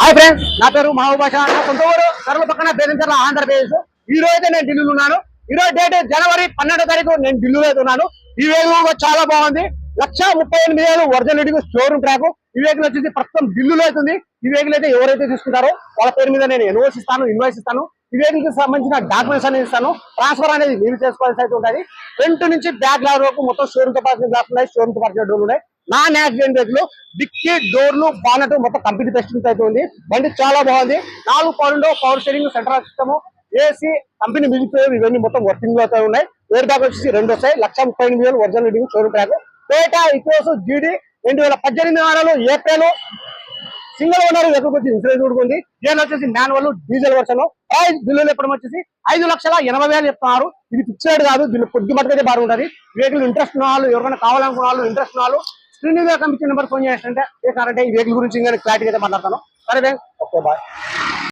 Hi friends నా పేరు మహబూబాష. నా సొంత ఊరు సరళ పక్కన బేదంచర్ల ఆంధ్రప్రదేశ్. ఈ రోజు అయితే నేను ఢిల్లీలో ఉన్నాను. ఈ రోజు డేట్ జనవరి పన్నెండో తారీఖు నేను ఢిల్లీలో అయితే ఉన్నాను. ఈ వెహికల్ చాలా బాగుంది. లక్ష ముప్పై ఎనిమిది వేలు ఒరిజినల్ షోరూమ్ ట్రాక్ ఈ వెహికల్ వచ్చేసి ప్రస్తుతం ఢిల్లీలో అవుతుంది ఈ వెహికల్ అయితే ఎవరైతే తీసుకుంటారో వాళ్ళ పేరు మీద నేను ఎన్ఓస్ ఇస్తాను ఇన్వాయిస్ ఇస్తాను. ఈ వెహికల్కి సంబంధించిన డాక్యుమెంట్స్ అనేది ఇస్తాను. ట్రాన్స్ఫర్ అనేది మీరు చేసుకోవాల్సి అయితే ఉంటుంది. ఫ్రంట్ నుంచి బ్యాక్ లాగ్ వరకు మొత్తం షోరూమ్తో పాటు గ్లాస్ ఉన్నాయి షోరూమ్తో పాటు డోర్లు ఉన్నాయి. నాన్ యాక్సిడెంట్ వెహికల్ డిక్కీ డోర్లు బానట్ మొత్తం కంపెనీ టెస్టింగ్ అయితే ఉంది బండి చాలా బాగుంది. నాలుగు pound power sharing central system AC company music ఇవన్నీ మొత్తం వర్కింగ్లో అయితే ఉన్నాయి. వేరు బ్యాగ్ వచ్చేసి రెండు వస్తాయి. లక్ష ముప్పై ఎనిమిది వేలు original reading showroom track Toyota Etios GD రెండు వేల పద్దెనిమిది వారాలు ఏప్రిల్ సింగిల్ ఓనర్ వెహికల్ వచ్చి ఇన్సూరెన్స్ కూడా ఉంది. దీని వచ్చేసి మాన్యువల్ డీజిల్ వర్షన్ ప్రైస్ బిల్లులు చెప్పడం వచ్చేసి ఐదు లక్షల ఎనభై వేలు చెప్తున్నారు. ఇది ఫిక్స్డ్ కాదు. దీన్ని కొద్ది మటుకైతే బాగుంటుంది వెహికల్ ఇంట్రెస్ట్ ఉన్న వాళ్ళు ఎవరైనా కావాలనుకున్న వాళ్ళు ఇంట్రెస్ట్ ఉన్న వాళ్ళు స్క్రీన్ మీద కనిపించిన నెంబర్ ఫోన్ చేసినట్టే ఏ కారంటే ఈ వెహికల్ గురించి ఇంకా క్లారిటీ అయితే మాట్లాడతాను. సరే ఓకే బాయ్.